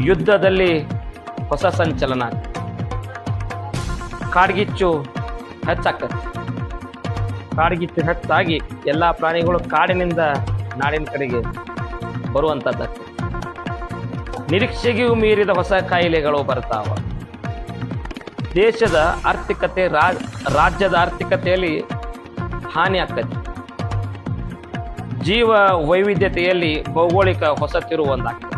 ಯುದ್ಧದಲ್ಲಿ ಹೊಸ ಸಂಚಲನ. ಕಾಡ್ಗಿಚ್ಚು ಹೆಚ್ಚಾಗ್ತದೆ. ಕಾಡ್ಗಿಚ್ಚು ಹೆಚ್ಚಾಗಿ ಎಲ್ಲ ಪ್ರಾಣಿಗಳು ಕಾಡಿನಿಂದ ನಾಡಿನ ಕಡೆಗೆ ಬರುವಂಥದ್ದಾಗ್ತದೆ ನಿರೀಕ್ಷೆಗೂ ಮೀರಿದ ಹೊಸ ಕಾಯಿಲೆಗಳು ಬರ್ತಾವ. ದೇಶದ ಆರ್ಥಿಕತೆ ರಾಜ್ಯದ ಆರ್ಥಿಕತೆಯಲ್ಲಿ ಹಾನಿ ಆಗ್ತದೆ. ಜೀವ ವೈವಿಧ್ಯತೆಯಲ್ಲಿ ಭೌಗೋಳಿಕ ಹೊಸ ತಿರುವು ಒಂದಾಗ್ತದೆ.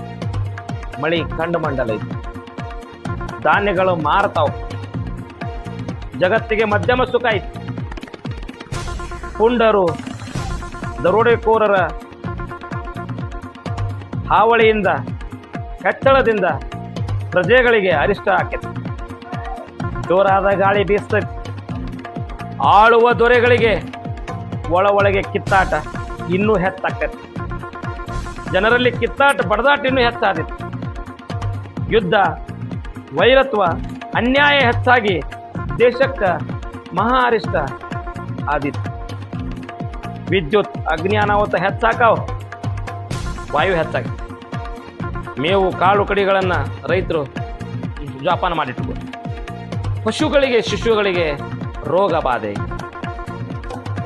ಮಳಿ ಕಂಡು ಮಂಡಲ ಐತಿ. ಧಾನ್ಯಗಳು ಮಾರ್ತಾವ. ಜಗತ್ತಿಗೆ ಮಧ್ಯಮ ಸುಖ ಐತಿ. ಪುಂಡರು, ದರೋಡೆಕೋರರ ಹಾವಳಿಯಿಂದ, ಕಚ್ಚಳದಿಂದ ಪ್ರಜೆಗಳಿಗೆ ಅರಿಷ್ಟ ಆಕೈತಿ. ಜೋರಾದ ಗಾಳಿ ಬೀಸ್ತೈತಿ. ಆಳುವ ದೊರೆಗಳಿಗೆ ಒಳ ಒಳಗೆ ಕಿತ್ತಾಟ ಇನ್ನೂ ಹೆಚ್ಚಾಕೈತಿ ಜನರಲ್ಲಿ ಕಿತ್ತಾಟ, ಬಡದಾಟ ಇನ್ನೂ ಹೆಚ್ಚಾದಿತ್ತು ಯುದ್ಧ, ವೈರತ್ವ, ಅನ್ಯಾಯ ಹೆಚ್ಚಾಗಿ ದೇಶಕ್ಕೆ ಮಹಾ ಅರಿಷ್ಟ ಆದಿತ್ತು ವಿದ್ಯುತ್ ಅಗ್ನಿ ಅನಾಹುತ ಹೆಚ್ಚಾಕಾವ, ವಾಯು ಹೆಚ್ಚಾಗಿ ಮೇವು, ಕಾಳು ಕಡಿಗಳನ್ನು ರೈತರು ಜೋಪಾನ ಮಾಡಿಟ್ಬೋದು ಪಶುಗಳಿಗೆ, ಶಿಶುಗಳಿಗೆ ರೋಗ ಬಾಧೆ.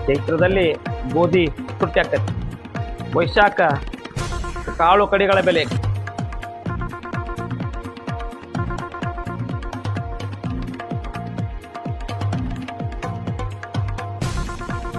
ಚೈತ್ರದಲ್ಲಿ ಗೋಧಿ ತುಟ್ಟಿ ಆಗ್ತೈತಿ ವೈಶಾಖ, ಕಾಳು ಕಡಿಗಳ ಬೆಲೆ